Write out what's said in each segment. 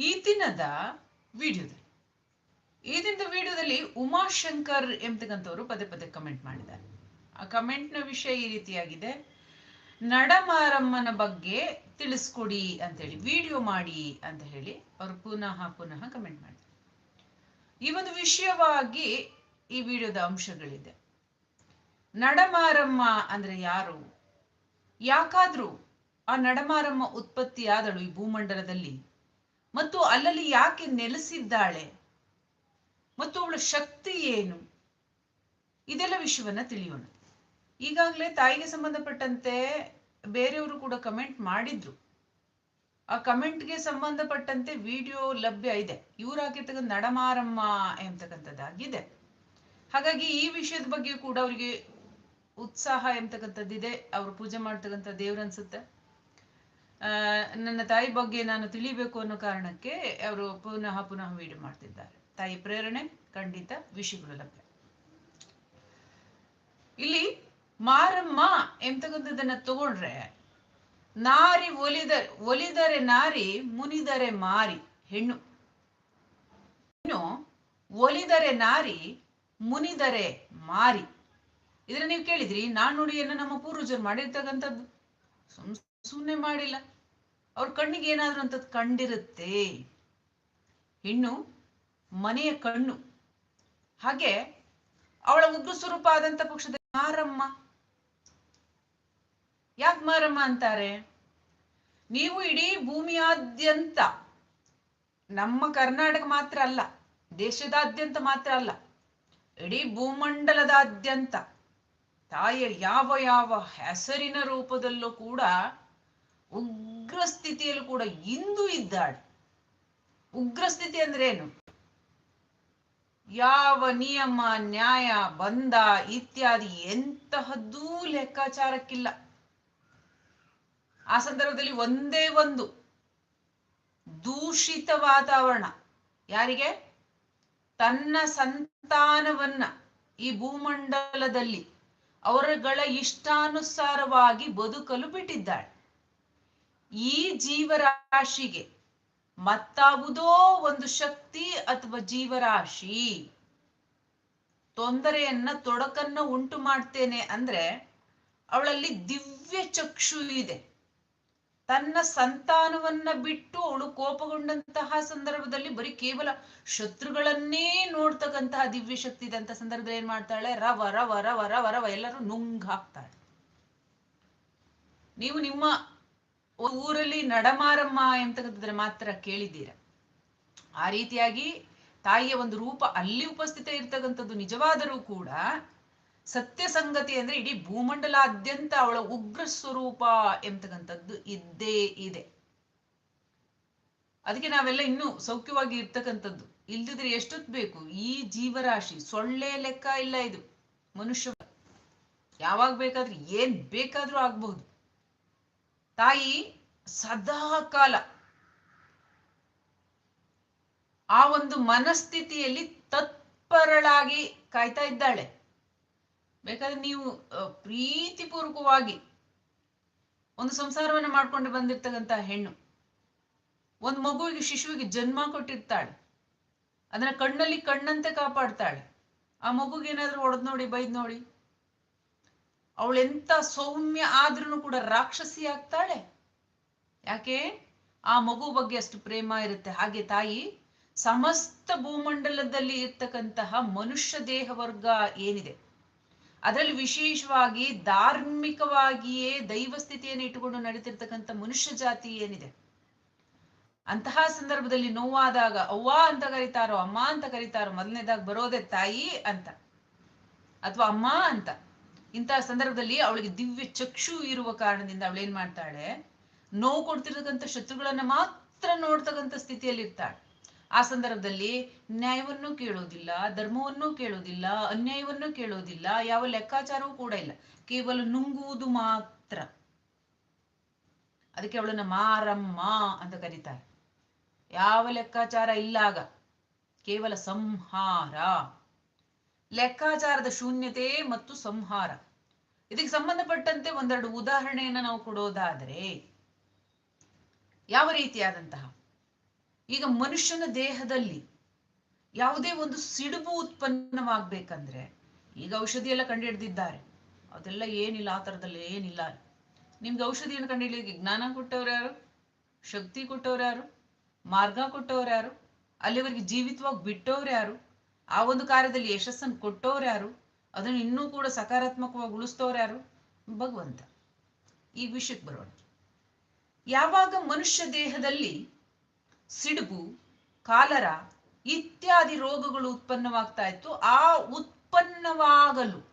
ಈ ದಿನದ ವಿಡಿಯೋದಲ್ಲಿ. ಈ ದಿನದ ವಿಡಿಯೋದಲ್ಲಿ ಉಮಾಶಂಕರ್ ಎಂಬತಕ್ಕಂಥವ್ರು ಪದೇ ಪದೇ ಕಮೆಂಟ್ ಮಾಡಿದ್ದಾರೆ. ಆ ಕಮೆಂಟ್ನ ವಿಷಯ ಈ ರೀತಿಯಾಗಿದೆ. ನಡಮಾರಮ್ಮನ ಬಗ್ಗೆ ತಿಳಿಸ್ಕೊಡಿ ಅಂತೇಳಿ, ವಿಡಿಯೋ ಮಾಡಿ ಅಂತ ಹೇಳಿ ಅವರು ಪುನಃ ಪುನಃ ಕಮೆಂಟ್ ಮಾಡಿದ್ದಾರೆ. ಈ ಒಂದು ವಿಷಯವಾಗಿ ಈ ವಿಡಿಯೋದ ಅಂಶಗಳಿದೆ. ನಡಮಾರಮ್ಮ ಅಂದ್ರೆ ಯಾರು? ಯಾಕಾದ್ರೂ ಆ ನಡಮಾರಮ್ಮ ಉತ್ಪತ್ತಿಯಾದಳು ಈ ಭೂಮಂಡಲದಲ್ಲಿ? ಮತ್ತು ಅಲ್ಲಲ್ಲಿ ಯಾಕೆ ನೆಲೆಸಿದ್ದಾಳೆ? ಮತ್ತು ಅವಳ ಶಕ್ತಿ ಏನು? ಇದೆಲ್ಲ ವಿಷಯವನ್ನ ತಿಳಿಯೋಣ. ಈಗಾಗಲೇ ತಾಯಿಗೆ ಸಂಬಂಧಪಟ್ಟಂತೆ ಬೇರೆಯವರು ಕೂಡ ಕಮೆಂಟ್ ಮಾಡಿದ್ರು. ಆ ಕಮೆಂಟ್ಗೆ ಸಂಬಂಧಪಟ್ಟಂತೆ ವಿಡಿಯೋ ಲಭ್ಯ ಇದೆ. ಇವ್ರು ಹಾಕಿರ್ತಕ್ಕಂಥ ನಡಮಾರಮ್ಮ ಎಂಬತಕ್ಕಂಥದ್ದಾಗಿದೆ. ಹಾಗಾಗಿ ಈ ವಿಷಯದ ಬಗ್ಗೆ ಕೂಡ ಅವರಿಗೆ ಉತ್ಸಾಹ ಎಂಬತಕ್ಕಂಥದ್ದಿದೆ. ಅವರು ಪೂಜೆ ಮಾಡ್ತಕ್ಕಂಥ ದೇವ್ರ ಅನ್ಸುತ್ತೆ. ನನ್ನ ತಾಯಿ ಬಗ್ಗೆ ನಾನು ತಿಳಿಬೇಕು ಅನ್ನೋ ಕಾರಣಕ್ಕೆ ಅವರು ಪುನಃ ಪುನಃ ವಿಡಿಯೋ ಮಾಡ್ತಿದ್ದಾರೆ. ತಾಯಿ ಪ್ರೇರಣೆ, ಖಂಡಿತ ವಿಷಯಗಳು ಲಭ್ಯ. ಇಲ್ಲಿ ಮಾರಮ್ಮ ಎಂತಕ್ಕಂಥದ್ದನ್ನ ತಗೊಂಡ್ರೆ, ನಾರಿ ಒಲಿದ ಒಲಿದರೆ ನಾರಿ, ಮುನಿದರೆ ಮಾರಿ, ಹೆಣ್ಣು. ಇನ್ನು ಒಲಿದರೆ ನಾರಿ, ಮುನಿದರೆ ಮಾರಿ. ಇದನ್ನ ನೀವು ಕೇಳಿದ್ರಿ, ನಾಣ್ಣುಡಿಯನ್ನು ನಮ್ಮ ಪೂರ್ವಜರು ಮಾಡಿರ್ತಕ್ಕಂಥದ್ದು. ಸುಮ್ಮನೆ ಮಾಡಿಲ್ಲ. ಅವ್ರ ಕಣ್ಣಿಗೆ ಏನಾದ್ರೂ ಅಂತದ್ ಕಂಡಿರುತ್ತೆ. ಹೆಣ್ಣು ಮನೆಯ ಕಣ್ಣು. ಹಾಗೆ ಅವಳ ಉಗ್ರ ಸ್ವರೂಪ ಆದಂತ ಪಕ್ಷದ ಮಾರಮ್ಮ. ಯಾಕೆ ಮಾರಮ್ಮ ಅಂತಾರೆ? ನೀವು ಇಡೀ ಭೂಮಿಯಾದ್ಯಂತ, ನಮ್ಮ ಕರ್ನಾಟಕ ಮಾತ್ರ ಅಲ್ಲ, ದೇಶದಾದ್ಯಂತ ಮಾತ್ರ ಅಲ್ಲ, ಇಡೀ ಭೂಮಂಡಲದಾದ್ಯಂತ ತಾಯಿಯ ಯಾವ ಯಾವ ಹೆಸರಿನ ರೂಪದಲ್ಲೂ ಕೂಡ ಉಗ್ರ ಸ್ಥಿತಿಯಲ್ಲೂ ಕೂಡ ಇಂದು ಇದ್ದಾಳೆ. ಉಗ್ರ ಸ್ಥಿತಿ ಅಂದ್ರೆ ಏನು? ಯಾವ ನಿಯಮ, ನ್ಯಾಯ, ಬಂಧ ಇತ್ಯಾದಿ ಎಂತಹದ್ದೂ ಲೆಕ್ಕಾಚಾರಕ್ಕಿಲ್ಲ. ಆ ಸಂದರ್ಭದಲ್ಲಿ ಒಂದೇ ಒಂದು, ದೂಷಿತ ವಾತಾವರಣ. ಯಾರಿಗೆ? ತನ್ನ ಸಂತಾನವನ್ನ ಈ ಭೂಮಂಡಲದಲ್ಲಿ ಅವರುಗಳ ಇಷ್ಟಾನುಸಾರವಾಗಿ ಬದುಕಲು ಬಿಟ್ಟಿದ್ದಾಳೆ. ಈ ಜೀವರಾಶಿಗೆ ಮತ್ತಾಗುವುದೋ ಒಂದು ಶಕ್ತಿ ಅಥವಾ ಜೀವರಾಶಿ? ತೊಂದರೆಯನ್ನ, ತೊಡಕನ್ನ ಉಂಟು ಮಾಡ್ತೇನೆ ಅಂದ್ರೆ ಅವಳಲ್ಲಿ ದಿವ್ಯ ಚಕ್ಷು ಇದೆ. ತನ್ನ ಸಂತಾನವನ್ನ ಬಿಟ್ಟು ಅವಳು ಕೋಪಗೊಂಡಂತಹ ಸಂದರ್ಭದಲ್ಲಿ ಬರೀ ಕೇವಲ ಶತ್ರುಗಳನ್ನೇ ನೋಡ್ತಕ್ಕಂತಹ ದಿವ್ಯ ಶಕ್ತಿ ಇದಂತ ಸಂದರ್ಭದಲ್ಲಿ ಏನ್ ಮಾಡ್ತಾಳೆ? ರವ ರವ ರವ ರವ ರವ ಎಲ್ಲರೂ ನುಂಗ್ ಹಾಕ್ತಾಳೆ. ನೀವು ನಿಮ್ಮ ಊರಲ್ಲಿ ನಡಮಾರಮ್ಮ ಎಂತಕ್ಕಂಥದ್ರೆ ಮಾತ್ರ ಕೇಳಿದ್ದೀರ? ಆ ರೀತಿಯಾಗಿ ತಾಯಿಯ ಒಂದು ರೂಪ ಅಲ್ಲಿ ಉಪಸ್ಥಿತ ಇರ್ತಕ್ಕಂಥದ್ದು ನಿಜವಾದರೂ ಕೂಡ ಸತ್ಯ ಸಂಗತಿ ಅಂದ್ರೆ ಇಡೀ ಭೂಮಂಡಲಾದ್ಯಂತ ಅವಳ ಉಗ್ರ ಸ್ವರೂಪ ಎಂತಕ್ಕಂಥದ್ದು ಇದ್ದೇ ಇದೆ. ಅದಕ್ಕೆ ನಾವೆಲ್ಲ ಇನ್ನೂ ಸೌಖ್ಯವಾಗಿ ಇರ್ತಕ್ಕಂಥದ್ದು. ಇಲ್ದಿದ್ರೆ ಎಷ್ಟೊತ್ತು ಬೇಕು? ಈ ಜೀವರಾಶಿ ಸೊಳ್ಳೆ ಲೆಕ್ಕ ಇಲ್ಲ ಇದು. ಮನುಷ್ಯ ಯಾವಾಗ ಬೇಕಾದ್ರೂ, ಏನ್ ಬೇಕಾದ್ರೂ ಆಗ್ಬಹುದು. ತಾಯಿ ಸದಾ ಕಾಲ ಆ ಒಂದು ಮನಸ್ಥಿತಿಯಲ್ಲಿ ತತ್ಪರಳಾಗಿ ಕಾಯ್ತಾ ಇದ್ದಾಳೆ. ಬೇಕಾದ್ರೆ ನೀವು ಪ್ರೀತಿಪೂರ್ವಕವಾಗಿ ಒಂದು ಸಂಸಾರವನ್ನ ಮಾಡ್ಕೊಂಡು ಬಂದಿರ್ತಕ್ಕಂಥ ಹೆಣ್ಣು, ಒಂದು ಮಗುವಿಗೆ ಶಿಶುವಿಗೆ ಜನ್ಮ ಕೊಟ್ಟಿರ್ತಾಳೆ. ಅದನ್ನ ಕಣ್ಣಲ್ಲಿ ಕಣ್ಣಂತೆ ಕಾಪಾಡ್ತಾಳೆ. ಆ ಮಗುಗೆ ಏನಾದರೂ ಒಡೆದ್ ನೋಡಿ, ಬೈದ್ ನೋಡಿ. ಅವಳೆಂತ ಸೌಮ್ಯ ಆದ್ರೂ ಕೂಡ ರಾಕ್ಷಸಿ ಆಗ್ತಾಳೆ? ಯಾಕೆ? ಆ ಮಗು ಬಗ್ಗೆ ಅಷ್ಟು ಪ್ರೇಮ ಇರುತ್ತೆ. ಹಾಗೆ ತಾಯಿ, ಸಮಸ್ತ ಭೂಮಂಡಲದಲ್ಲಿ ಇರ್ತಕ್ಕಂತಹ ಮನುಷ್ಯ ದೇಹ ವರ್ಗ ಏನಿದೆ? ಅದರಲ್ಲಿ ವಿಶೇಷವಾಗಿ ಧಾರ್ಮಿಕವಾಗಿಯೇ ದೈವ ಸ್ಥಿತಿಯನ್ನು ಇಟ್ಟುಕೊಂಡು ನಡೀತಿರ್ತಕ್ಕಂಥ ಮನುಷ್ಯ ಜಾತಿ ಏನಿದೆ? ಅಂತಹ ಸಂದರ್ಭದಲ್ಲಿ ನೋವಾದಾಗ, ಅವ್ವ ಅಂತ ಕರೀತಾರೋ, ಅಮ್ಮ ಅಂತ ಕರೀತಾರೋ, ಮೊದಲನೇದಾಗ ಬರೋದೇ ತಾಯಿ ಅಂತ. ಅಥವಾ ಅಮ್ಮ ಅಂತ. ಇಂತಹ ಸಂದರ್ಭದಲ್ಲಿ ಅವಳಿಗೆ ದಿವ್ಯ ಚಕ್ಷು ಇರುವ ಕಾರಣದಿಂದ ಅವಳೇನ್ ಮಾಡ್ತಾಳೆ? ನೋವು ಕೊಡ್ತಿರ್ತಕ್ಕಂಥ ಶತ್ರುಗಳನ್ನ ಮಾತ್ರ ನೋಡ್ತಕ್ಕಂಥ ಸ್ಥಿತಿಯಲ್ಲಿ ಇರ್ತಾಳೆ ಆ ಸಂದರ್ಭದಲ್ಲಿ ನ್ಯಾಯವನ್ನು ಕೇಳೋದಿಲ್ಲ, ಧರ್ಮವನ್ನು ಕೇಳೋದಿಲ್ಲ, ಅನ್ಯಾಯವನ್ನು ಕೇಳೋದಿಲ್ಲ, ಯಾವ ಲೆಕ್ಕಾಚಾರವೂ ಕೂಡ ಇಲ್ಲ. ಕೇವಲ ನುಂಗುವುದು ಮಾತ್ರ. ಅದಕ್ಕೆ ಅವಳನ್ನ ಮಾರಮ್ಮ ಅಂತ ಕರೀತಾರೆ. ಯಾವ ಲೆಕ್ಕಾಚಾರ ಇಲ್ಲಾಗ ಕೇವಲ ಸಂಹಾರ. ಲೆಕ್ಕಾಚಾರದ ಶೂನ್ಯತೆ ಮತ್ತು ಸಂಹಾರ. ಇದಕ್ಕೆ ಸಂಬಂಧಪಟ್ಟಂತೆ ಒಂದೆರಡು ಉದಾಹರಣೆಯನ್ನು ನಾವು ಕೊಡೋದಾದರೆ, ಯಾವ ರೀತಿಯಾದಂತಹ? ಈಗ ಮನುಷ್ಯನ ದೇಹದಲ್ಲಿ ಯಾವುದೇ ಒಂದು ಸಿಡುಬು ಉತ್ಪನ್ನವಾಗಬೇಕಂದ್ರೆ, ಈಗ ಔಷಧಿ ಎಲ್ಲ ಕಂಡುಹಿಡ್ದಿದ್ದಾರೆ. ಅದೆಲ್ಲ ಏನಿಲ್ಲ, ಆ ಥರದಲ್ಲಿ ಏನಿಲ್ಲ. ನಿಮ್ಗೆ ಔಷಧಿಯನ್ನು ಕಂಡುಹಿಡಿಯಲಿಕ್ಕೆ ಜ್ಞಾನ ಕೊಟ್ಟವ್ರು ಯಾರು? ಶಕ್ತಿ ಕೊಟ್ಟವ್ರು ಯಾರು? ಮಾರ್ಗ ಕೊಟ್ಟವ್ರು ಯಾರು? ಅಲ್ಲಿವರೆಗೆ ಜೀವಿತವಾಗಿ ಬಿಟ್ಟವ್ರು ಯಾರು? ಆ ಒಂದು ಕಾರ್ಯದಲ್ಲಿ ಯಶಸ್ಸನ್ನು ಕೊಟ್ಟವ್ರು ಯಾರು? ಅದನ್ನು ಇನ್ನೂ ಕೂಡ ಸಕಾರಾತ್ಮಕವಾಗಿ ಉಳಿಸ್ತವ್ರು ಯಾರು? ಭಗವಂತ. ಈ ವಿಷಯಕ್ಕೆ ಬರೋಣ. ಯಾವಾಗ ಮನುಷ್ಯ ದೇಹದಲ್ಲಿ ಸಿಡುಬು, ಕಾಲರ ಇತ್ಯಾದಿ ರೋಗಗಳು ಉತ್ಪನ್ನವಾಗ್ತಾ ಇತ್ತು, ಆ ಉತ್ಪನ್ನವಾಗಲು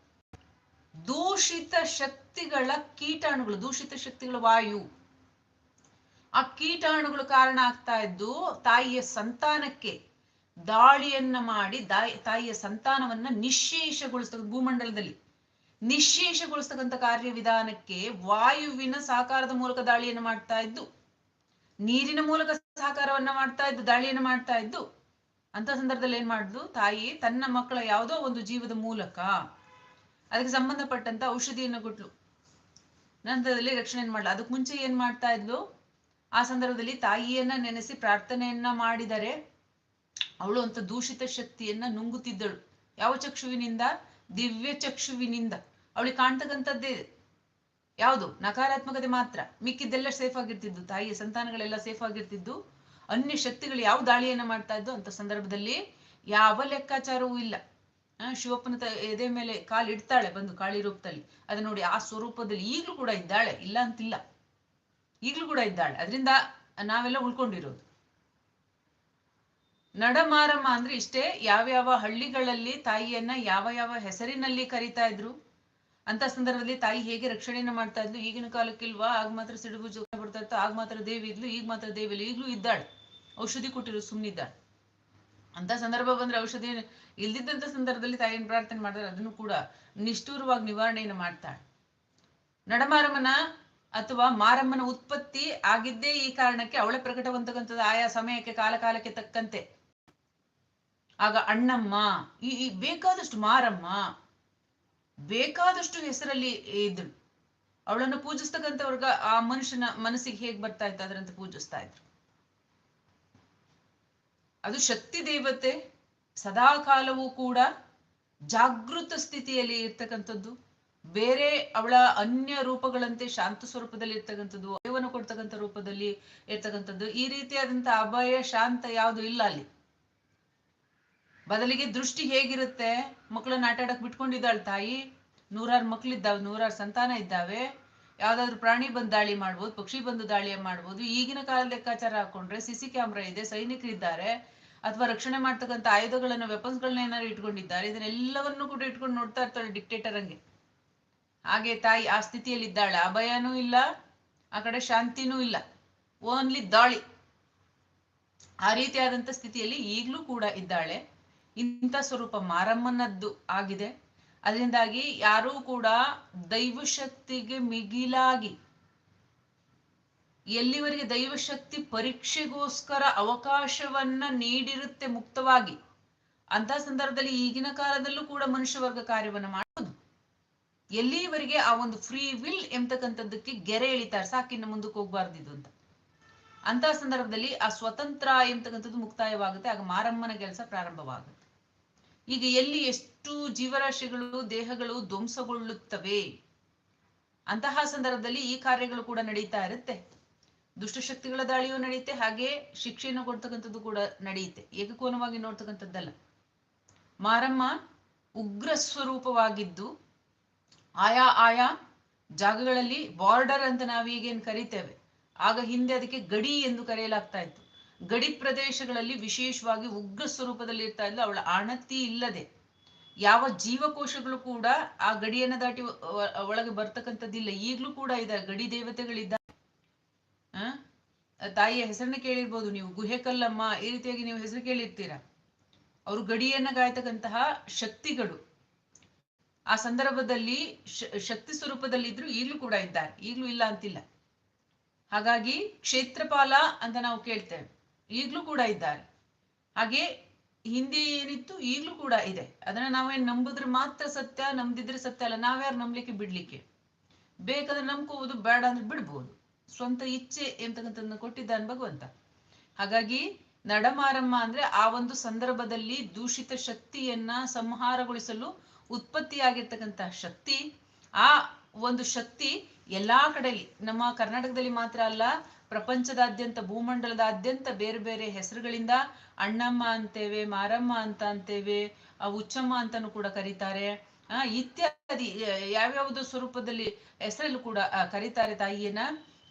ದೂಷಿತ ಶಕ್ತಿಗಳ ಕೀಟಾಣುಗಳು, ದೂಷಿತ ಶಕ್ತಿಗಳ ವಾಯು, ಆ ಕೀಟಾಣುಗಳು ಕಾರಣ ಆಗ್ತಾ ಇದ್ದು ತಾಯಿಯ ಸಂತಾನಕ್ಕೆ ದಾಳಿಯನ್ನ ಮಾಡಿ ದಾಯಿ, ತಾಯಿಯ ಸಂತಾನವನ್ನ ನಿಶೇಷಗೊಳಿಸ್ತಕ್ಕ ಭೂಮಂಡಲದಲ್ಲಿ. ನಿಶೇಷಗೊಳಿಸ್ತಕ್ಕಂಥ ಕಾರ್ಯವಿಧಾನಕ್ಕೆ ವಾಯುವಿನ ಸಾಕಾರದ ಮೂಲಕ ದಾಳಿಯನ್ನು ಮಾಡ್ತಾ ಇದ್ದು, ನೀರಿನ ಮೂಲಕ ಸಹಕಾರವನ್ನ ಮಾಡ್ತಾ ಇದ್ದು, ದಾಳಿಯನ್ನು ಮಾಡ್ತಾ ಇದ್ದು ಅಂತ ಸಂದರ್ಭದಲ್ಲಿ ಏನ್ ಮಾಡುದು? ತಾಯಿ ತನ್ನ ಮಕ್ಕಳ ಯಾವುದೋ ಒಂದು ಜೀವದ ಮೂಲಕ ಅದಕ್ಕೆ ಸಂಬಂಧಪಟ್ಟಂತ ಔಷಧಿಯನ್ನು ಕೊಟ್ಲು. ನಂತರದಲ್ಲಿ ರಕ್ಷಣೆ ಮಾಡ್ಲ? ಅದಕ್ಕೆ ಮುಂಚೆ ಏನ್ ಮಾಡ್ತಾ ಇದ್ಲು? ಆ ಸಂದರ್ಭದಲ್ಲಿ ತಾಯಿಯನ್ನ ನೆನೆಸಿ ಪ್ರಾರ್ಥನೆಯನ್ನ ಮಾಡಿದರೆ ಅವಳು ಅಂತ ದೂಷಿತ ಶಕ್ತಿಯನ್ನ ನುಂಗುತ್ತಿದ್ದಳು. ಯಾವ ಚಕ್ಷುವಿನಿಂದ? ದಿವ್ಯ ಚಕ್ಷುವಿನಿಂದ. ಅವಳಿಗೆ ಕಾಣ್ತಕ್ಕಂಥದ್ದೇ ಯಾವುದು? ನಕಾರಾತ್ಮಕತೆ ಮಾತ್ರ. ಮಿಕ್ಕಿದ್ದೆಲ್ಲ ಸೇಫ್ ಆಗಿರ್ತಿದ್ದು. ತಾಯಿಯ ಸಂತಾನಗಳೆಲ್ಲ ಸೇಫ್ ಆಗಿರ್ತಿದ್ದು. ಅನ್ಯ ಶಕ್ತಿಗಳು ಯಾವ ದಾಳಿಯನ್ನ ಮಾಡ್ತಾ ಇದ್ದು ಅಂತ ಸಂದರ್ಭದಲ್ಲಿ ಯಾವ ಲೆಕ್ಕಾಚಾರವೂ ಇಲ್ಲ. ಶಿವಪ್ಪನ ಎದೆ ಮೇಲೆ ಕಾಲು ಇಡ್ತಾಳೆ ಬಂದು ಕಾಳಿ ರೂಪದಲ್ಲಿ. ಅದನ್ನ ನೋಡಿ ಆ ಸ್ವರೂಪದಲ್ಲಿ ಈಗಲೂ ಕೂಡ ಇದ್ದಾಳೆ. ಇಲ್ಲ ಅಂತಿಲ್ಲ. ಈಗಲೂ ಕೂಡ ಇದ್ದಾಳೆ. ಅದರಿಂದ ನಾವೆಲ್ಲ ಉಳ್ಕೊಂಡಿರೋದು. ನಡಮಾರಮ್ಮ ಅಂದ್ರೆ ಇಷ್ಟೇ, ಯಾವ್ಯಾವ ಹಳ್ಳಿಗಳಲ್ಲಿ ತಾಯಿಯನ್ನ ಯಾವ ಯಾವ ಹೆಸರಿನಲ್ಲಿ ಕರಿತಾ ಇದ್ರು? ಅಂತ ಸಂದರ್ಭದಲ್ಲಿ ತಾಯಿ ಹೇಗೆ ರಕ್ಷಣೆಯನ್ನ ಮಾಡ್ತಾ ಇದ್ಲು? ಈಗಿನ ಕಾಲಕ್ಕಿಲ್ವಾ? ಆಗ ಮಾತ್ರ ಸಿಡುಬು ಜೋಗ ಬರ್ತಾ ಇತ್ತು ಆಗ ಮಾತ್ರ ದೇವಿ ಇದ್ಲು? ಈಗ ಮಾತ್ರ ದೇವಿ ಇಲ್ಲ ಈಗಲೂ ಇದ್ದಾಳೆ. ಔಷಧಿ ಕೊಟ್ಟಿರು ಸುಮ್ಮನಿದ್ದಾಳೆ ಅಂತ ಸಂದರ್ಭ ಬಂದ್ರೆ ಔಷಧಿ ಇಲ್ದಿದ್ದಂತ ಸಂದರ್ಭದಲ್ಲಿ ತಾಯಿಯನ್ನು ಪ್ರಾರ್ಥನೆ ಮಾಡಿದ್ರೆ ಅದನ್ನು ಕೂಡ ನಿಷ್ಠೂರವಾಗಿ ನಿವಾರಣೆಯನ್ನು ಮಾಡ್ತಾಳೆ. ನಡಮಾರಮ್ಮನ ಅಥವಾ ಮಾರಮ್ಮನ ಉತ್ಪತ್ತಿ ಆಗಿದ್ದೇ ಈ ಕಾರಣಕ್ಕೆ ಅವಳೆ ಪ್ರಕಟವಂತಕ್ಕಂಥದ್ದು ಆಯಾ ಸಮಯಕ್ಕೆ ಕಾಲ ಕಾಲಕ್ಕೆ ತಕ್ಕಂತೆ. ಆಗ ಅಣ್ಣಮ್ಮ, ಈ ಬೇಕಾದಷ್ಟು ಮಾರಮ್ಮ, ಬೇಕಾದಷ್ಟು ಹೆಸರಲ್ಲಿ ಇದ್ರು ಅವಳನ್ನು ಪೂಜಿಸ್ತಕ್ಕಂಥವ್ರಿಗ ಆ ಮನುಷ್ಯನ ಮನಸ್ಸಿಗೆ ಹೇಗ್ ಬರ್ತಾ ಇತ್ತು ಅದ್ರಂತ ಪೂಜಿಸ್ತಾ ಇದ್ರು. ಅದು ಶಕ್ತಿ ದೇವತೆ ಸದಾ ಕಾಲವೂ ಕೂಡ ಜಾಗೃತ ಸ್ಥಿತಿಯಲ್ಲಿ ಇರ್ತಕ್ಕಂಥದ್ದು. ಬೇರೆ ಅವಳ ಅನ್ಯ ರೂಪಗಳಂತೆ ಶಾಂತ ಸ್ವರೂಪದಲ್ಲಿ ಇರ್ತಕ್ಕಂಥದ್ದು ಅಭಯವನ್ನು ಕೊಡ್ತಕ್ಕಂಥ ರೂಪದಲ್ಲಿ ಇರ್ತಕ್ಕಂಥದ್ದು. ಈ ರೀತಿಯಾದಂತ ಅಭಯ, ಶಾಂತ ಯಾವುದು ಇಲ್ಲ ಅಲ್ಲಿ. ಬದಲಿಗೆ ದೃಷ್ಟಿ ಹೇಗಿರುತ್ತೆ? ಮಕ್ಕಳನ್ನ ಆಟ ಆಡಕ್ ಬಿಟ್ಕೊಂಡಿದ್ದಾಳೆ ತಾಯಿ. ನೂರಾರು ಮಕ್ಳಿದ್ದಾವೆ, ನೂರಾರು ಸಂತಾನ ಇದ್ದಾವೆ. ಯಾವ್ದಾದ್ರು ಪ್ರಾಣಿ ಬಂದು ದಾಳಿ ಮಾಡ್ಬೋದು, ಪಕ್ಷಿ ಬಂದು ದಾಳಿ ಮಾಡ್ಬೋದು. ಈಗಿನ ಕಾಲ ಲೆಕ್ಕಾಚಾರ ಹಾಕೊಂಡ್ರೆ ಸಿಸಿ ಕ್ಯಾಮ್ರಾ ಇದೆ ಸೈನಿಕರಿದ್ದಾರೆ ಅಥವಾ ರಕ್ಷಣೆ ಮಾಡ್ತಕ್ಕಂಥ ಆಯುಧಗಳನ್ನ ವೆಪನ್ಸ್ಗಳನ್ನ ಏನಾದ್ರು ಇಟ್ಕೊಂಡಿದ್ದಾರೆ. ಇದನ್ನೆಲ್ಲವನ್ನು ಕೂಡ ಇಟ್ಕೊಂಡು ನೋಡ್ತಾ ಇರ್ತಾಳೆ ಡಿಕ್ಟೇಟರ್ ಹಂಗೆ. ಹಾಗೆ ತಾಯಿ ಆ ಸ್ಥಿತಿಯಲ್ಲಿ ಇದ್ದಾಳೆ ಅಭಯನೂ ಇಲ್ಲ, ಆ ಕಡೆ ಶಾಂತಿನೂ ಇಲ್ಲ. ಓನ್ಲಿ ದಾಳಿ. ಆ ರೀತಿಯಾದಂತ ಸ್ಥಿತಿಯಲ್ಲಿ ಈಗಲೂ ಕೂಡ ಇದ್ದಾಳೆ. ಇಂಥ ಸ್ವರೂಪ ಮಾರಮ್ಮನದ್ದು ಆಗಿದೆ. ಅದರಿಂದಾಗಿ ಯಾರೂ ಕೂಡ ದೈವಶಕ್ತಿಗೆ ಮಿಗಿಲಾಗಿ ಎಲ್ಲಿವರೆಗೆ ದೈವಶಕ್ತಿ ಪರೀಕ್ಷೆಗೋಸ್ಕರ ಅವಕಾಶವನ್ನ ನೀಡಿರುತ್ತೆ ಮುಕ್ತವಾಗಿ ಅಂತ ಸಂದರ್ಭದಲ್ಲಿ ಈಗಿನ ಕಾಲದಲ್ಲೂ ಕೂಡ ಮನುಷ್ಯ ವರ್ಗ ಕಾರ್ಯವನ್ನ ಮಾಡಬಹುದು ಎಲ್ಲಿವರೆಗೆ ಆ ಒಂದು ಫ್ರೀ ವಿಲ್ ಎಂತಕ್ಕಂಥದ್ದಕ್ಕೆ ಗೆರೆ ಎಳಿತಾರೆ, ಸಾಕಿನ್ನ ಮುಂದಕ್ಕೆ ಹೋಗ್ಬಾರ್ದಿದ್ದು ಅಂತ. ಅಂತ ಸಂದರ್ಭದಲ್ಲಿ ಆ ಸ್ವತಂತ್ರ ಎಂತಕ್ಕಂಥದ್ದು ಮುಕ್ತಾಯವಾಗುತ್ತೆ, ಆಗ ಮಾರಮ್ಮನ ಕೆಲಸ ಪ್ರಾರಂಭವಾಗುತ್ತೆ. ಈಗ ಎಲ್ಲಿ ಎಷ್ಟು ಜೀವರಾಶಿಗಳು, ದೇಹಗಳು ಧ್ವಂಸಗೊಳ್ಳುತ್ತವೆ? ಅಂತಹ ಸಂದರ್ಭದಲ್ಲಿ ಈ ಕಾರ್ಯಗಳು ಕೂಡ ನಡೀತಾ ಇರುತ್ತೆ. ದುಷ್ಟಶಕ್ತಿಗಳ ದಾಳಿಯೂ ನಡೆಯುತ್ತೆ ಹಾಗೆ ಶಿಕ್ಷೆಯನ್ನು ಕೊಡ್ತಕ್ಕಂಥದ್ದು ಕೂಡ ನಡೆಯುತ್ತೆ ಏಕಕೋನವಾಗಿ ನೋಡ್ತಕ್ಕಂಥದ್ದಲ್ಲ. ಮಾರಮ್ಮ ಉಗ್ರ ಸ್ವರೂಪವಾಗಿದ್ದು, ಆಯಾ ಆಯಾ ಜಾಗಗಳಲ್ಲಿ ಬಾರ್ಡರ್ ಅಂತ ನಾವೀಗೇನು ಕರಿತೇವೆ. ಆಗ ಹಿಂದೆ ಅದಕ್ಕೆ ಗಡಿ ಎಂದು ಕರೆಯಲಾಗ್ತಾ ಇತ್ತು. ಗಡಿ ಪ್ರದೇಶಗಳಲ್ಲಿ ವಿಶೇಷವಾಗಿ ಉಗ್ರ ಸ್ವರೂಪದಲ್ಲಿ ಇರ್ತಾ ಇದ್ಲು, ಅವಳ ಅಣತಿ ಇಲ್ಲದೆ. ಯಾವ ಜೀವಕೋಶಗಳು ಕೂಡ ಆ ಗಡಿಯನ್ನ ದಾಟಿ ಒಳಗೆ ಬರ್ತಕ್ಕಂಥದ್ದಿಲ್ಲ. ಈಗ್ಲೂ ಕೂಡ ಇದೆ, ಗಡಿ ದೇವತೆಗಳಿದ್ದಾರೆ ಆ? ತಾಯಿಯ ಹೆಸರನ್ನ ಕೇಳಿರ್ಬೋದು ನೀವು. ಗುಹೆಕಲ್ಲಮ್ಮ ಈ ರೀತಿಯಾಗಿ ನೀವು ಹೆಸರು ಕೇಳಿರ್ತೀರಾ. ಅವರು ಗಡಿಯನ್ನ ಗಾಯತಕ್ಕಂತಹ ಶಕ್ತಿಗಳು. ಆ ಸಂದರ್ಭದಲ್ಲಿ ಶಕ್ತಿ ಸ್ವರೂಪದಲ್ಲಿ ಇದ್ರು ಈಗಲೂ ಕೂಡ ಇದ್ದಾರೆ. ಈಗಲೂ ಇಲ್ಲ ಅಂತಿಲ್ಲ. ಹಾಗಾಗಿ ಕ್ಷೇತ್ರಪಾಲ ಅಂತ ನಾವು ಕೇಳ್ತೇವೆ. ಈಗಲೂ ಕೂಡ ಇದ್ದಾರೆ. ಹಾಗೆ ಹಿಂದೆ ಏನಿತ್ತು ಈಗಲೂ ಕೂಡ ಇದೆ. ಅದನ್ನ ನಾವೇನ್ ನಂಬಿದ್ರೆ ಮಾತ್ರ ಸತ್ಯ ನಂಬಿದ್ರೆ ಸತ್ಯ ಅಲ್ಲ, ನಾವ್ಯಾರು ನಂಬಲಿಕ್ಕೆ ಬಿಡ್ಲಿಕ್ಕೆ? ಬೇಕಾದ್ರೆ ನಂಬ್ಕೋಬಹುದು ಬೇಡ ಅಂದ್ರೆ ಬಿಡ್ಬೋದು. ಸ್ವಂತ ಇಚ್ಛೆ ಎಂತಕ್ಕಂಥದ್ದನ್ನ ಕೊಟ್ಟಿದ್ದಾನೆ ಭಗವಂತ. ಹಾಗಾಗಿ ನಡಮಾರಮ್ಮ ಅಂದ್ರೆ ಆ ಒಂದು ಸಂದರ್ಭದಲ್ಲಿ ದೂಷಿತ ಶಕ್ತಿಯನ್ನ ಸಂಹಾರಗೊಳಿಸಲು ಉತ್ಪತ್ತಿಯಾಗಿರ್ತಕ್ಕಂತಹ ಶಕ್ತಿ. ಆ ಒಂದು ಶಕ್ತಿ ಎಲ್ಲಾ ಕಡೆಯಲ್ಲಿ ನಮ್ಮ ಕರ್ನಾಟಕದಲ್ಲಿ ಮಾತ್ರ ಅಲ್ಲ ಪ್ರಪಂಚದಾದ್ಯಂತ, ಭೂಮಂಡಲದಾದ್ಯಂತ ಬೇರೆ ಬೇರೆ ಹೆಸರುಗಳಿಂದ ಅಣ್ಣಮ್ಮ ಅಂತೇವೆ, ಮಾರಮ್ಮ ಅಂತ ಅಂತೇವೆ ಉಚ್ಚಮ್ಮ ಅಂತಾನು ಕೂಡ ಕರೀತಾರೆ. ಆ, ಇತ್ಯಾದಿ ಯಾವ್ಯಾವುದೋ ಸ್ವರೂಪದಲ್ಲಿ ಹೆಸರಲ್ಲೂ ಕೂಡ ಕರೀತಾರೆ ತಾಯಿಯನ್ನ.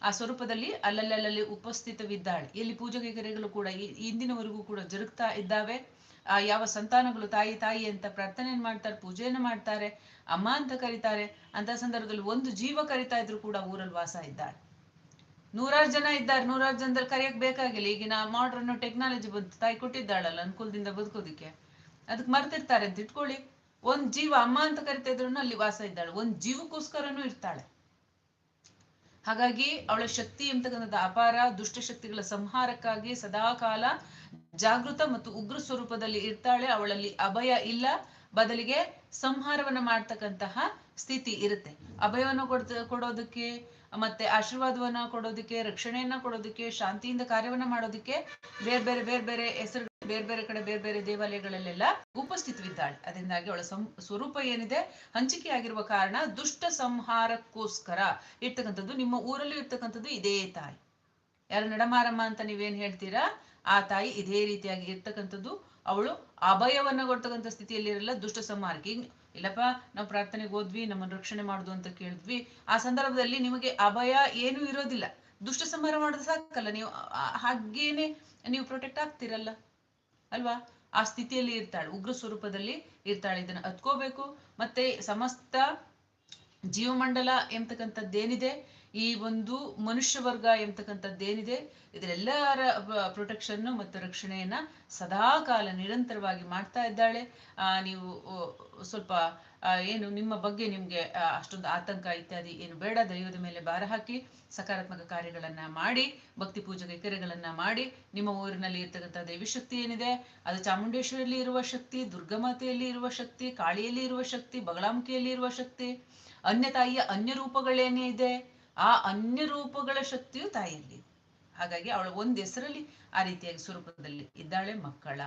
ಆ ಸ್ವರೂಪದಲ್ಲಿ ಅಲ್ಲಲ್ಲಿ ಅಲ್ಲಲ್ಲಿ ಉಪಸ್ಥಿತವಿದ್ದಾಳೆ. ಇಲ್ಲಿ ಪೂಜೆ ಕರೆಗಳು ಕೂಡ ಇಂದಿನವರೆಗೂ ಕೂಡ ಜರುಗ್ತಾ ಇದ್ದಾವೆ. ಆ, ಯಾವ ಸಂತಾನಗಳು ತಾಯಿ ತಾಯಿ ಅಂತ ಪ್ರಾರ್ಥನೆ ಮಾಡ್ತಾರೆ, ಪೂಜೆಯನ್ನು ಮಾಡ್ತಾರೆ, ಅಮ್ಮ ಅಂತ ಕರೀತಾರೆ. ಅಂತ ಸಂದರ್ಭದಲ್ಲಿ ಒಂದು ಜೀವ ಕರಿತಾ ಇದ್ರು ಕೂಡ ಊರಲ್ಲಿ ವಾಸ ಇದ್ದಾಳೆ. ನೂರಾರು ಜನ ಇದ್ದಾರೆ, ನೂರಾರು ಜನದಲ್ಲಿ ಕರೆಯಕ್ ಬೇಕಾಗಿಲ್ಲ. ಈಗಿನ ಮಾಡ್ರನ್ ಟೆಕ್ನಾಲಜಿ ಬಂತು, ತಾಯಿ ಕೊಟ್ಟಿದ್ದಾಳಲ್ಲ ಅನುಕೂಲದಿಂದ ಬದುಕೋದಿಕ್ಕೆ. ಅದಕ್ಕೆ ಮರ್ತಿರ್ತಾರೆ ಅಂತ ಇಟ್ಕೊಳ್ಳಿ. ಒಂದ್ ಜೀವ ಅಮ್ಮ ಅಂತ ಕರಿತಾ ಇದ್ರು ಅಲ್ಲಿ ವಾಸ ಇದ್ದಾಳೆ. ಒಂದ್ ಜೀವಕ್ಕೋಸ್ಕರನೂ ಇರ್ತಾಳೆ. ಹಾಗಾಗಿ ಅವಳ ಶಕ್ತಿ ಎಂಬತಕ್ಕಂಥದ್ದು ಅಪಾರ ದುಷ್ಟಶಕ್ತಿಗಳ ಸಂಹಾರಕ್ಕಾಗಿ ಸದಾಕಾಲ ಜಾಗೃತ ಮತ್ತು ಉಗ್ರ ಸ್ವರೂಪದಲ್ಲಿ ಇರ್ತಾಳೆ. ಅವಳಲ್ಲಿ ಅಭಯ ಇಲ್ಲ. ಬದಲಿಗೆ ಸಂಹಾರವನ್ನ ಮಾಡ್ತಕ್ಕಂತಹ ಸ್ಥಿತಿ ಇರುತ್ತೆ. ಅಭಯವನ್ನು ಕೊಡ್ತ, ಕೊಡೋದಕ್ಕೆ ಮತ್ತೆ ಆಶೀರ್ವಾದವನ್ನ ಕೊಡೋದಕ್ಕೆ, ರಕ್ಷಣೆಯನ್ನ ಕೊಡೋದಕ್ಕೆ, ಶಾಂತಿಯಿಂದ ಕಾರ್ಯವನ್ನ ಮಾಡೋದಕ್ಕೆ ಬೇರೆ ಬೇರೆ ಬೇರೆ ಬೇರೆ ಹೆಸರು ಬೇರೆ ಬೇರೆ ಕಡೆ, ಬೇರೆ ಬೇರೆ ದೇವಾಲಯಗಳಲ್ಲೆಲ್ಲ ಉಪಸ್ಥಿತವಿದ್ದಾಳೆ ಅದರಿಂದಾಗಿ ಅವಳ ಸಂ, ಸ್ವರೂಪ ಏನಿದೆ? ಹಂಚಿಕೆ ಆಗಿರುವ ಕಾರಣ ದುಷ್ಟ ಸಂಹಾರಕ್ಕೋಸ್ಕರ ಇರ್ತಕ್ಕಂಥದ್ದು, ನಿಮ್ಮ ಊರಲ್ಲಿ ಇರ್ತಕ್ಕಂಥದ್ದು ಇದೇ ತಾಯಿ. ಯಾರು ನಡಮಾರಮ್ಮ ಅಂತ ನೀವೇನ್ ಹೇಳ್ತೀರಾ? ಆ ತಾಯಿ ಇದೇ ರೀತಿಯಾಗಿ ಇರ್ತಕ್ಕಂಥದ್ದು. ಅವಳು ಅಭಯವನ್ನ ಕೊಡ್ತಕ್ಕಂಥ ಸ್ಥಿತಿಯಲ್ಲಿ ಇರಲ್ಲ ದುಷ್ಟ ಸಂಹಾರಕ್ಕೆ. ಇಲ್ಲಪ್ಪ, ನಾವು ಪ್ರಾರ್ಥನೆಗೆ ಹೋದ್ವಿ, ನಮ್ಮನ್ನು ರಕ್ಷಣೆ ಮಾಡುದು ಅಂತ ಕೇಳಿದ್ವಿ. ಆ ಸಂದರ್ಭದಲ್ಲಿ ನಿಮಗೆ ಅಭಯ ಏನೂ ಇರೋದಿಲ್ಲ. ದುಷ್ಟ ಸಂಹಾರ ಮಾಡೋದು ಸಾಕಲ್ಲ. ನೀವು ಹಾಗೇನೆ ನೀವು ಪ್ರೊಟೆಕ್ಟ್ ಆಗ್ತಿರಲ್ಲ. ಅಲ್ವಾ? ಆ ಸ್ಥಿತಿಯಲ್ಲಿ ಇರ್ತಾಳೆ, ಉಗ್ರ ಸ್ವರೂಪದಲ್ಲಿ ಇರ್ತಾಳೆ. ಇದನ್ನ ಹತ್ಕೋಬೇಕು ಮತ್ತೆ ಸಮಸ್ತ ಜೀವಮಂಡಲ ಎಂಬತಕ್ಕಂಥದ್ದೇನಿದೆ ಈ ಒಂದು ಮನುಷ್ಯ ವರ್ಗ ಎಂಬತಕ್ಕಂಥದ್ದೇನಿದೆ ಇದರೆಲ್ಲರ ಪ್ರೊಟೆಕ್ಷನ್ ಮತ್ತು ರಕ್ಷಣೆಯನ್ನ ಸದಾ ಕಾಲ ನಿರಂತರವಾಗಿ ಮಾಡ್ತಾ ಇದ್ದಾಳೆ. ಆ, ನೀವು ಸ್ವಲ್ಪ ಏನು ನಿಮ್ಮ ಬಗ್ಗೆ ನಿಮ್ಗೆ ಅಷ್ಟೊಂದು ಆತಂಕ, ಇತ್ಯಾದಿ ಏನು ಬೇಡ. ದೈವದ ಮೇಲೆ ಭಾರ ಹಾಕಿ ಸಕಾರಾತ್ಮಕ ಕಾರ್ಯಗಳನ್ನ ಮಾಡಿ, ಭಕ್ತಿ ಪೂಜೆಗೆ ಕೆರೆಗಳನ್ನ ಮಾಡಿ, ನಿಮ್ಮ ಊರಿನಲ್ಲಿ ಇರ್ತಕ್ಕಂಥ ದೈವಿ ಶಕ್ತಿ ಏನಿದೆ? ಅದು ಚಾಮುಂಡೇಶ್ವರಿಯಲ್ಲಿ ಇರುವ ಶಕ್ತಿ ದುರ್ಗಮಾತೆಯಲ್ಲಿ ಇರುವ ಶಕ್ತಿ, ಕಾಳಿಯಲ್ಲಿ ಇರುವ ಶಕ್ತಿ ಬಗಳಾಮುಖಿಯಲ್ಲಿ ಇರುವ ಶಕ್ತಿ. ಅನ್ಯ ತಾಯಿಯ ಅನ್ಯ ರೂಪಗಳೇನೇ ಇದೆ? ಆ ಅನ್ಯ ರೂಪಗಳ ಶಕ್ತಿಯು ತಾಯಿಯಲ್ಲಿ. ಹಾಗಾಗಿ ಅವಳು ಒಂದು ಹೆಸರಲ್ಲಿ ಆ ರೀತಿಯಾಗಿ ಸ್ವರೂಪದಲ್ಲಿ ಇದ್ದಾಳೆ ಮಕ್ಕಳ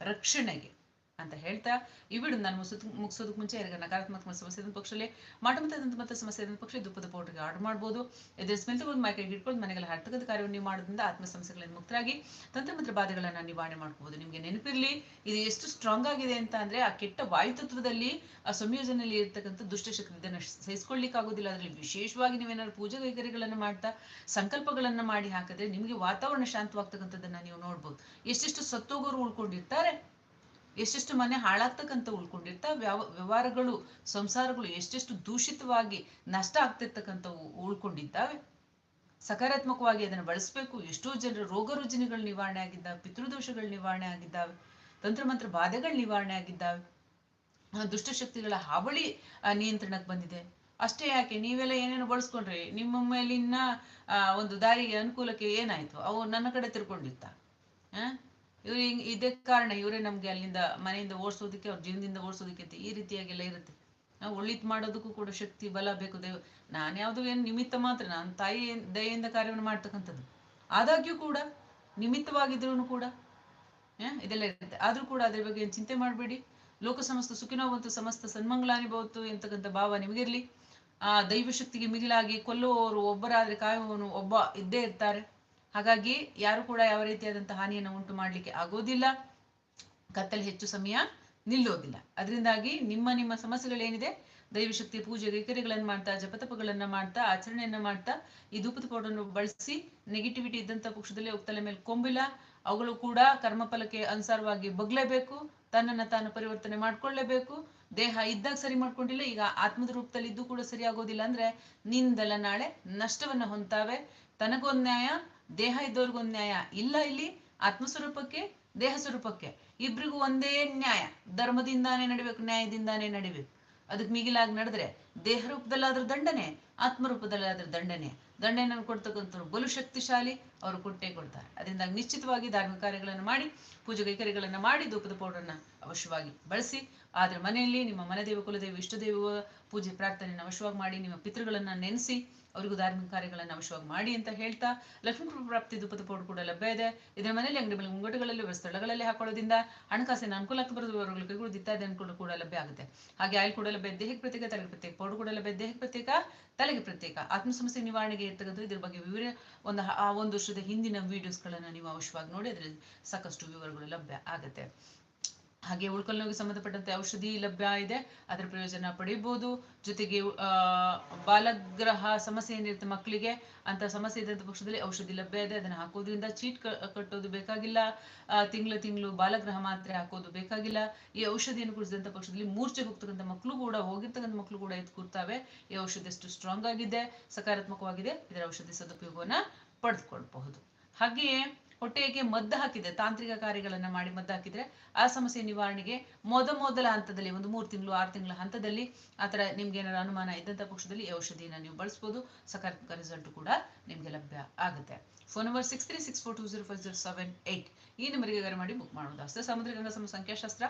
ರಕ್ಷಣೆಗೆ. ಅಂತ ಹೇಳ್ತಾ, ಈ ವಿಡಿಯೋ ನಾನು ಮುಗಿಸೋದು ಮುಗಿಸೋದಕ್ಕೆ ಮುಂಚೆ ಯಾರಿಗೆ ನಕಾರಾತ್ಮಕ ಸಮಸ್ಯೆ ಪಕ್ಷದಲ್ಲಿ ಮಾಟಮತದಂತ ಮತ್ತೆ ಸಮಸ್ಯೆ ಇದ್ದ ಪಕ್ಷ ದುಪ್ಪದ ಪೌಡರ್ಗೆ ಆರ್ಡರ್ ಮಾಡ್ಬೋದು. ಎದುರು ಸ್ಮೆಲ್ ಒಂದು ಮೈಕೈಗೆ ಇಟ್ಕೊಂಡು ಮನೆಗೆಲ್ಲ ಹರ್ತಕ್ಕಂಥ ಕಾರ್ಯವನ್ನು ನೀವು ಮಾಡೋದ್ರಿಂದ ಆತ್ಮ ಸಮಸ್ಯೆಗಳಿಂದ ಮುಕ್ತರಾಗಿ ತಂತ್ರ ಮಂತ್ರ ಬಾಧೆಗಳನ್ನ ನಿವಾರಣೆ ಮಾಡ್ಕೋಬಹುದು ನಿಮಗೆ ನೆನಪಿರಲಿ, ಇದು ಎಷ್ಟು ಸ್ಟ್ರಾಂಗ್ ಆಗಿದೆ ಅಂತ ಅಂದ್ರೆ ಆ ಕೆಟ್ಟ ವಾಯುತತ್ವದಲ್ಲಿ, ಆ ಸಂಯೋಜನೆಯಲ್ಲಿ ಇರತಕ್ಕಂತ ದುಷ್ಟಶಕ್ತಿ ಇದನ್ನ ಸಹಿಸ್ಕೊಳ್ಳಿಕ್ಕೆ ಆಗೋದಿಲ್ಲ. ಅದರಲ್ಲಿ ವಿಶೇಷವಾಗಿ ನೀವೇನಾದ್ರು ಪೂಜೆ ಕೈಕರ್ಯಗಳನ್ನ ಮಾಡ್ತಾ, ಸಂಕಲ್ಪಗಳನ್ನ ಮಾಡಿ ಹಾಕಿದ್ರೆ ನಿಮಗೆ ವಾತಾವರಣ ಶಾಂತವಾಗ್ತಕ್ಕಂಥದ್ದನ್ನ ನೀವು ನೋಡ್ಬೋದು. ಎಷ್ಟೆಷ್ಟು ಸತ್ತೋಗೋರು ಉಳ್ಕೊಂಡಿರ್ತಾರೆ. ಎಷ್ಟೆಷ್ಟು ಮನೆ ಹಾಳಾಗ್ತಕ್ಕಂಥ ಉಳ್ಕೊಂಡಿರ್ತಾವೆ ವ್ಯವ, ವ್ಯವಹಾರಗಳು, ಸಂಸಾರಗಳು ಎಷ್ಟೆಷ್ಟು ದೂಷಿತವಾಗಿ ನಷ್ಟ ಆಗ್ತಿರ್ತಕ್ಕಂಥವು ಉಳ್ಕೊಂಡಿದ್ದಾವೆ. ಸಕಾರಾತ್ಮಕವಾಗಿ ಅದನ್ನು ಬಳಸಬೇಕು. ಎಷ್ಟೋ ಜನರ ರೋಗ ರುಜಿನಗಳು ನಿವಾರಣೆ ಆಗಿದ್ದಾವೆ, ಪಿತೃದೋಷಗಳು ನಿವಾರಣೆ ಆಗಿದ್ದಾವೆ, ತಂತ್ರಮಂತ್ರ ಬಾಧೆಗಳು ನಿವಾರಣೆ ಆಗಿದ್ದಾವೆ. ದುಷ್ಟಶಕ್ತಿಗಳ ಹಾವಳಿ ನಿಯಂತ್ರಣಕ್ಕೆ ಬಂದಿದೆ. ಅಷ್ಟೇ ಯಾಕೆ? ನೀವೆಲ್ಲ ಏನೇನು ಬಳಸ್ಕೊಂಡ್ರಿ ನಿಮ್ಮ ಮೇಲಿನ ಒಂದು ದಾರಿಗೆ ಅನುಕೂಲಕ್ಕೆ ಏನಾಯ್ತು? ಅವು ನನ್ನ ಕಡೆ ತಿರ್ಕೊಂಡಿರ್ತ, ಆ? ಇವ್ರು ಹಿಂಗ್ ಇದೇ ಕಾರಣ ಇವರೇ ನಮ್ಗೆ ಅಲ್ಲಿಂದ ಮನೆಯಿಂದ ಓಡಿಸೋದಕ್ಕೆ, ಅವ್ರ ಜೀವನದಿಂದ ಓಡಿಸೋದಕ್ಕೆ ಈ ರೀತಿಯಾಗೆಲ್ಲ ಇರುತ್ತೆ. ನಾವು ಒಳ್ಳಿತ್ ಮಾಡೋದಕ್ಕೂ ಕೂಡ ಶಕ್ತಿ, ಬಲ ಬೇಕು ದೇವ ನಾನು ಯಾವುದು ಏನು ನಿಮಿತ್ತ ಮಾತ್ರ, ನಾನು ತಾಯಿ ದಯೆಯಿಂದ ಕಾರ್ಯವನ್ನು ಮಾಡ್ತಕ್ಕಂಥದ್ದು. ಆದಾಗ್ಯೂ ಕೂಡ ನಿಮಿತ್ತವಾಗಿದ್ರು ಕೂಡ ಇದೆಲ್ಲ ಇರುತ್ತೆ. ಆದ್ರೂ ಕೂಡ ಅದ್ರ ಬಗ್ಗೆ ಏನ್ ಚಿಂತೆ ಮಾಡಬೇಡಿ. ಲೋಕ ಸಮಸ್ತ ಸುಖಿನೋವಂತು ಸಮಸ್ತ ಸನ್ಮಂಗಳಾನಿ ಭವತ್ತು ಎಂತಕ್ಕಂಥ ಭಾವ ನಿಮಗಿರ್ಲಿ. ಆ ದೈವ ಶಕ್ತಿಗೆ ಮಿಗಿಲಾಗಿ ಕೊಲ್ಲುವವರು ಒಬ್ಬರಾದ್ರೆ ಕಾಯುವವನು ಒಬ್ಬ ಇದ್ದೇ ಇರ್ತಾರೆ. ಹಾಗಾಗಿ ಯಾರು ಕೂಡ ಯಾವ ರೀತಿಯಾದಂತಹ ಹಾನಿಯನ್ನು ಉಂಟು ಮಾಡ್ಲಿಕ್ಕೆ ಆಗೋದಿಲ್ಲ ಕತ್ತಲೆ ಹೆಚ್ಚು ಸಮಯ ನಿಲ್ಲೋದಿಲ್ಲ ಅದರಿಂದಾಗಿ ನಿಮ್ಮ ನಿಮ್ಮ ಸಮಸ್ಯೆಗಳೇನಿದೆ, ದೈವಶಕ್ತಿ ಪೂಜೆ ಕೈಕರ್ಯಗಳನ್ನು ಮಾಡ್ತಾ, ಜಪತಪಗಳನ್ನ ಮಾಡ್ತಾ, ಆಚರಣೆಯನ್ನ ಮಾಡ್ತಾ, ಈ ಧೂಪದ ಪೌಡನ್ನು ಬಳಸಿ ನೆಗೆಟಿವಿಟಿ ಇದ್ದಂತ ಪಕ್ಷದಲ್ಲಿ ಒಕ್ತಲೆ ಮೇಲೆ ಕೊಂಬಿಲ್ಲ, ಅವುಗಳು ಕೂಡ ಕರ್ಮಫಲಕ್ಕೆ ಅನುಸಾರವಾಗಿ ಬಗ್ಲೇಬೇಕು, ತನ್ನನ್ನ ತಾನು ಪರಿವರ್ತನೆ ಮಾಡ್ಕೊಳ್ಳೇಬೇಕು. ದೇಹ ಇದ್ದಾಗ ಸರಿ ಮಾಡ್ಕೊಂಡಿಲ್ಲ, ಈಗ ಆತ್ಮದ ರೂಪದಲ್ಲಿ ಇದ್ದು ಕೂಡ ಸರಿಯಾಗೋದಿಲ್ಲ ಅಂದ್ರೆ ನಿಂದಲ್ಲ ನಾಳೆ ನಷ್ಟವನ್ನ ಹೊಂತಾವೆ ತನಗೊಂದು ನ್ಯಾಯ ದೇಹ ಇದ್ದವ್ರಿಗೊಂದು ನ್ಯಾಯ ಇಲ್ಲ ಇಲ್ಲಿ ಆತ್ಮ ಸ್ವರೂಪಕ್ಕೆ ದೇಹ ಸ್ವರೂಪಕ್ಕೆ ಇಬ್ರಿಗೂ ಒಂದೇ ನ್ಯಾಯ. ಧರ್ಮದಿಂದಾನೇ ನಡಿಬೇಕು, ನ್ಯಾಯದಿಂದಾನೇ ನಡಿಬೇಕು. ಅದಕ್ಕೆ ಮಿಗಿಲಾಗಿ ನಡೆದ್ರೆ ದೇಹ ರೂಪದಲ್ಲಾದ್ರೂ ದಂಡನೆ ಆತ್ಮ ರೂಪದಲ್ಲಾದ್ರೂ ದಂಡನೆ. ದಂಡನೆಯನ್ನು ಕೊಡ್ತಕ್ಕಂಥವ್ರು ಬಲು ಶಕ್ತಿಶಾಲಿ ಅವರು ಕೊಟ್ಟೇ ಕೊಡ್ತಾರೆ. ಅದರಿಂದಾಗಿ ನಿಶ್ಚಿತವಾಗಿ ಧಾರ್ಮಿಕ ಕಾರ್ಯಗಳನ್ನು ಮಾಡಿ, ಪೂಜೆ ಕೈಕರ್ಯಗಳನ್ನು ಮಾಡಿ, ಧೂಪದ ಪೌಡರ್ನ ಅವಶ್ಯವಾಗಿ ಬಳಸಿ. ಆದ್ರೆ ಮನೆಯಲ್ಲಿ ನಿಮ್ಮ ಮನೆದೇವ, ಕುಲದೇವ, ಇಷ್ಟದೇವ ಪೂಜೆ, ಪ್ರಾರ್ಥನೆಯನ್ನು ಅವಶ್ಯವಾಗಿ ಮಾಡಿ, ನಿಮ್ಮ ಪಿತೃಗಳನ್ನ ನೆನೆಸಿ ಅವರಿಗೂ ಧಾರ್ಮಿಕ ಕಾರ್ಯಗಳನ್ನು ಅವಶ್ಯವಾಗಿ ಮಾಡಿ ಅಂತ ಹೇಳ್ತಾ, ಲಕ್ಷ್ಮೀ ಪ್ರಾಪ್ತಿ ಧೂಪದ ಪೌಡರ್ ಕೂಡ ಲಭ್ಯ ಇದೆ. ಇದರ ಮನೆಯಲ್ಲಿ ಅಂಗಡಿ ಮೇಲೆ ಮುಂಗಟ್ಟುಗಳಲ್ಲಿ ಬರುವ ಸ್ಥಳಗಳಲ್ಲಿ ಹಾಕೊಳ್ಳೋದ್ರಿಂದ ಹಣಕಾಸಿನ ಅನುಕೂಲ ಬರುವವರುಗಳು ಕೈಗೊಳ್ಳುವುದು ಇತ್ಯಾದಿ ಅನುಕೂಲ ಕೂಡ ಲಭ್ಯ ಆಗುತ್ತೆ. ಹಾಗೆ ಆಯಿಲ್ ಕೂಡ ಲಭ್ಯ, ದೇಹಕ್ಕೆ ಪ್ರತ್ಯೇಕ, ತಲೆಗೆ ಪ್ರತ್ಯೇಕ, ಪೌಡರ್ ಕೂಡ ಲಭ್ಯ, ದೇಹಕ್ಕೆ ಪ್ರತ್ಯೇಕ, ತಲೆಗೆ ಪ್ರತ್ಯೇಕ. ಆತ್ಮ ಸಮಸ್ಯೆ ನಿವಾರಣೆಗೆ ಇರ್ತಕ್ಕಂಥ ಇದ್ರ ಬಗ್ಗೆ ವಿವರ ಒಂದು ಆ ಒಂದು ವರ್ಷದ ಹಿಂದಿನ ವಿಡಿಯೋಸ್ಗಳನ್ನ ನೀವು ಅವಶ್ಯವಾಗಿ ನೋಡಿ, ಅದರಲ್ಲಿ ಸಾಕಷ್ಟು ವಿವರಗಳು ಲಭ್ಯ ಆಗುತ್ತೆ. ಹಾಗೆ ಉಳ್ಕಲ್ ಸಂಬಂಧಪಟ್ಟಂತೆ ಔಷಧಿ ಲಭ್ಯ ಇದೆ, ಅದರ ಪ್ರಯೋಜನ ಪಡೆಯಬಹುದು ಜೊತೆಗೆ ಬಾಲಗ್ರಹ ಸಮಸ್ಯೆ ಏನಿರುತ್ತೆ ಮಕ್ಕಳಿಗೆ ಅಂತ ಸಮಸ್ಯೆ ಇದ್ದಂಥ ಪಕ್ಷದಲ್ಲಿ ಔಷಧಿ ಲಭ್ಯ ಇದೆ, ಅದನ್ನ ಹಾಕೋದ್ರಿಂದ ಚೀಟ್ ಕಟ್ಟೋದು ಬೇಕಾಗಿಲ್ಲ. ತಿಂಗಳು ತಿಂಗಳು ಬಾಲಗ್ರಹ ಮಾತ್ರೆ ಹಾಕೋದು ಬೇಕಾಗಿಲ್ಲ. ಈ ಔಷಧಿಯನ್ನು ಕುಡಿಸಿದಂಥ ಪಕ್ಷದಲ್ಲಿ ಮೂರ್ಛೆ ಹೋಗ್ತಕ್ಕಂಥ ಮಕ್ಕಳು ಕೂಡ, ಹೋಗಿರ್ತಕ್ಕಂಥ ಮಕ್ಕಳು ಕೂಡ ಎದ್ದು ಕೂರ್ತಾವೆ. ಈ ಔಷಧಿ ಎಷ್ಟು ಸ್ಟ್ರಾಂಗ್ ಆಗಿದೆ, ಸಕಾರಾತ್ಮಕವಾಗಿದೆ. ಇದರ ಔಷಧಿ ಸದುಪಯೋಗವನ್ನ ಪಡೆದುಕೊಳ್ಬಹುದು. ಹಾಗೆಯೇ ಹೊಟ್ಟೆಗೆ ಮದ್ದು ಹಾಕಿದೆ ತಾಂತ್ರಿಕ ಕಾರ್ಯಗಳನ್ನ ಮಾಡಿ ಮದ್ದು ಹಾಕಿದ್ರೆ, ಆ ಸಮಸ್ಯೆ ನಿವಾರಣೆಗೆ ಮೊದ ಮೊದಲ ಹಂತದಲ್ಲಿ, ಒಂದು ಮೂರು ತಿಂಗಳು, ಆರು ತಿಂಗಳ ಹಂತದಲ್ಲಿ ಆ ಥರ ನಿಮ್ಗೆ ಏನಾದ್ರು ಅನುಮಾನ ಇದ್ದಂಥ ಪಕ್ಷದಲ್ಲಿ ಈ ಔಷಧಿನ ನೀವು ಬಳಸ್ಬೋದು. ಸಕಾರಾತ್ಮಕ ರಿಸಲ್ಟ್ ಕೂಡ ನಿಮಗೆ ಲಭ್ಯ ಆಗುತ್ತೆ. Phone number six three six four two zero five zero seven eight. ಈ ನಂಬರಿಗೆ ಕರೆ ಮಾಡಿ ಬುಕ್ ಮಾಡೋದು ಅಷ್ಟೇ ಸಮುದ್ರ ಗಂಗಾ ಸಮ ಸಂಖ್ಯಾಶಾಸ್ತ್ರ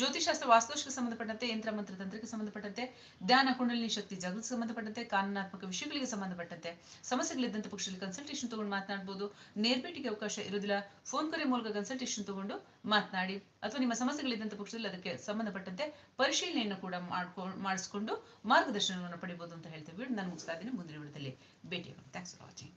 ಜ್ಯೋತಿಷಾಸ್ತ್ರ ವಾಸ್ತುಶಕ್ಕೆ ಸಂಬಂಧಪಟ್ಟಂತೆ, ಯಂತ್ರ ಮಂತ್ರ ತಂತ್ರಕ್ಕೆ ಸಂಬಂಧಪಟ್ಟಂತೆ, ಧ್ಯಾನ, ಕುಂಡಲಿನಿ ಶಕ್ತಿ ಜಗತ್ ಸಂಬಂಧಪಟ್ಟಂತೆ, ಕಾನೂನಾತ್ಮಕ ವಿಷಯಗಳಿಗೆ ಸಂಬಂಧಪಟ್ಟಂತೆ ಸಮಸ್ಯೆಗಳಿದ್ದಂಥ ಪಕ್ಷದಲ್ಲಿ ಕನ್ಸಲ್ಟೇಷನ್ ತಗೊಂಡು ಮಾತನಾಡಬಹುದು ನೇರ್ಭೇಟಿಗೆ ಅವಕಾಶ ಇರುವುದಿಲ್ಲ. ಫೋನ್ ಕರೆ ಮೂಲಕ ಕನ್ಸಲ್ಟೇಷನ್ ತಗೊಂಡು ಮಾತನಾಡಿ. ಅಥವಾ ನಿಮ್ಮ ಸಮಸ್ಯೆಗಳಿದ್ದಂಥ ಪಕ್ಷದಲ್ಲಿ ಅದಕ್ಕೆ ಸಂಬಂಧಪಟ್ಟಂತೆ ಪರಿಶೀಲನೆಯನ್ನು ಕೂಡ ಮಾಡ್ಕೊಂಡು ಮಾಡಿಸ್ಕೊಂಡು ಮಾರ್ಗದರ್ಶನವನ್ನು ಪಡಿಬಹುದು ಅಂತ ಹೇಳ್ತೀವಿ ನಾನು ಮುಗಿಸ್ತಾ ಇದ್ದೀನಿ. ಮುಂದಿನ ವಿಡಿಯೋದಲ್ಲಿ ಭೇಟಿ ಥ್ಯಾಂಕ್ಸ್ ಫಾರ್ ವಾಚಿಂಗ್